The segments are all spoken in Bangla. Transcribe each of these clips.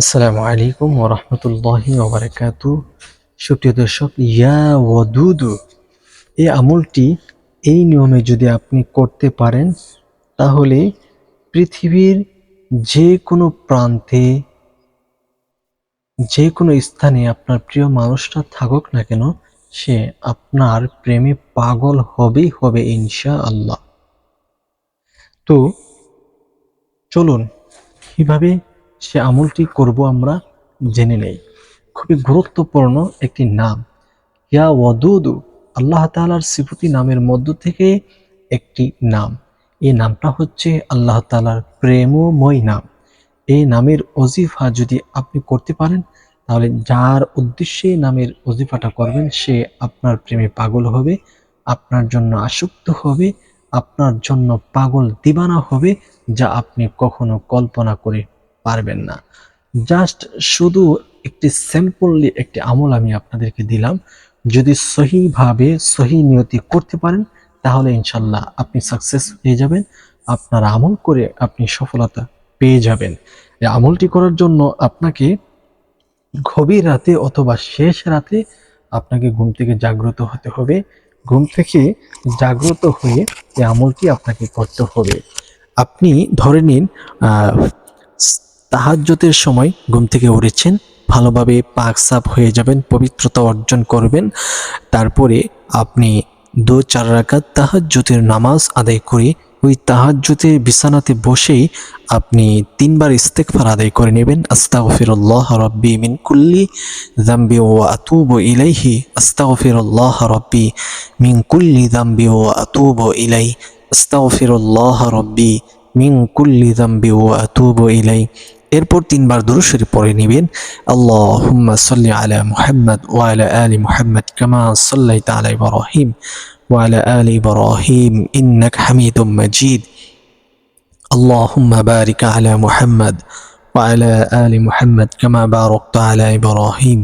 আসসালামু আলাইকুম ওরহমতুল্লাহি ওবরাকাতু সুপ্রিয় দর্শক, ইয়া ওয়াদুদু, এই আমলটি এই নিয়মে যদি আপনি করতে পারেন, তাহলে পৃথিবীর যে কোনো প্রান্তে যে কোনো স্থানে আপনার প্রিয় মানুষটা থাকুক না কেন, সে আপনার প্রেমে পাগল হবেই হবে ইনশা আল্লাহ তো চলুন, কীভাবে সে আমলটি করব আমরা জেনে নেই। খুবই গুরুত্বপূর্ণ একটি নাম। ইয়া ওয়াদুদু, আল্লাহ তাআলার সিফতি নামের মধ্য থেকে একটি নাম। এই নামটা হচ্ছে আল্লাহ তাআলার প্রেমময় নাম। এই নামের অজিফা যদি আপনি করতে পারেন, তাহলে যার উদ্দেশ্যে নামের অজিফাটা করবেন, সে আপনার প্রেমে পাগল হবে, আপনার জন্য আসক্ত হবে, আপনার জন্য পাগল দিবানা হবে, যা আপনি কখনো কল্পনা করে পারবেন না। জাস্ট শুধু একটি সিম্পললি একটি আমল আমি আপনাদেরকে দিলাম। যদি সহিভাবে সহি নিয়তি করতে পারেন, তাহলে ইনশাল্লাহ আপনি সাকসেস পেয়ে যাবেন। আপনার আমল করে আপনি সফলতা পেয়ে যাবেন। এই আমলটি করার জন্য আপনাকে গভীর রাতে অথবা শেষ রাতে আপনাকে ঘুম থেকে জাগ্রত হতে হবে। ঘুম থেকে জাগ্রত হয়ে এই আমলটি আপনাকে করতে হবে। আপনি ধরে নিন আহ, তাহাজ্জতের সময় ঘুম থেকে উঠেছেন ভালোভাবে পাক সাফ হয়ে যাবেন পবিত্রতা অর্জন করবেন। তারপরে আপনি দু চার রাকাত তাহাজ্জুতের নামাজ আদায় করে ওই তাহাজ্জুতের বিছানাতে বসেই আপনি তিনবার ইস্তেগফার আদায় করে নেবেন। আস্তাগফিরুল্লাহ রাব্বি মিন কুল্লি যামবি ওয়া আতুবু ইলাইহি। আস্তাগফিরুল্লাহ রাব্বি মিন কুল্লি যামবি ও আতুব ইলাই। আস্তাগফিরুল্লাহ রাব্বি মিন কুল্লি যামবি ওয়া আতুবু ইলাই। এরপর তিনবার দুরূদ শরীফ পড়ে নেবেন আল্লাহুম্মা সাল্লি আলা মুহাম্মদ ওয়া আলা আলি মুহাম্মদ কামা সাল্লাইতা আলা ইব্রাহিম ওয়া আলা আলি ইব্রাহিম ইন্নাকা হামিদুম মাজিদ اللهم بارك على محمد وعلى آل محمد كما باركت على إبراهيم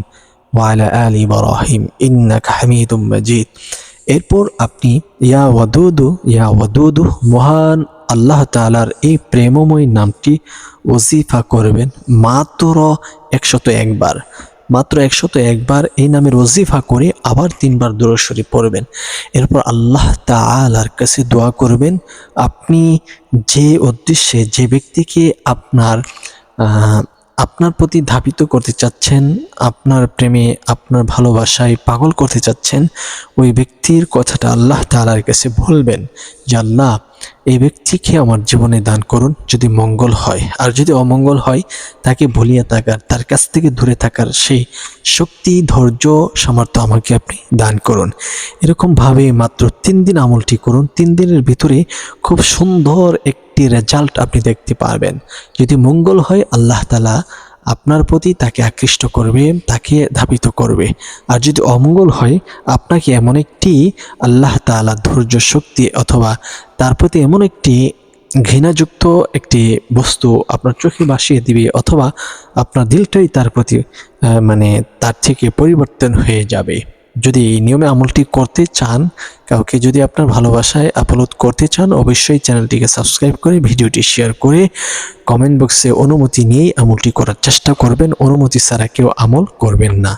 وعلى آل إبراهيم إنك حميد مجيد এরপর আপনি ইয়া ওয়াদুদু ইয়া ওয়াদুদু মহান আল্লাহ তাআলার এই প্রেমময় নামটি ওজিফা করবেন মাত্র একশত একবার মাত্র একশত একবার এই নামের ওজিফা করে আবার তিনবার দূরস্বরী পড়বেন। এরপর আল্লাহ তাআলার কাছে দোয়া করবেন, আপনি যে উদ্দেশ্যে যে ব্যক্তিকে আপনার আপনার প্রতি ধাবিত করতে চাচ্ছেন, আপনার প্রেমে, আপনার ভালোবাসায় পাগল করতে চাচ্ছেন, ওই ব্যক্তির কথাটা আল্লাহ তাআলার কাছে বলবেন যে, আল্লাহ এই ব্যক্তিকে আমার জীবনে দান করুন যদি মঙ্গল হয়। আর যদি অমঙ্গল হয়, তাকে ভুলিয়ে থাকার তার কাছ থেকে দূরে থাকার সেই শক্তি, ধৈর্য, সামর্থ্য আমাকে আপনি দান করুন। এরকমভাবে মাত্র তিন দিন আমলটি করুন। তিন দিনের ভিতরে খুব সুন্দর একটি রেজাল্ট আপনি দেখতে পারবেন। যদি মঙ্গল হয়, আল্লাহ তালা আপনার প্রতি তাকে আকৃষ্ট করবে, তাকে ধাবিত করবে। আর যদি অমঙ্গল হয়, আপনাকে এমন একটি আল্লাহ তালা ধৈর্য শক্তি অথবা তার প্রতি এমন একটি ঘৃণাযুক্ত একটি বস্তু আপনার চোখে বাসিয়ে দিবে অথবা আপনার দিলটাই তার প্রতি মানে তার থেকে পরিবর্তন হয়ে যাবে। যদি এই নিয়মে আমলটি করতে চান, কাউকে যদি আপনার ভালোবাসায় আপলোড করতে চান, অবশ্যই চ্যানেলটিকে সাবস্ক্রাইব করে ভিডিওটি শেয়ার করে কমেন্ট বক্সে অনুমতি নিয়েই আমলটি করার চেষ্টা করবেন। অনুমতি ছাড়া কেউ আমল করবেন না।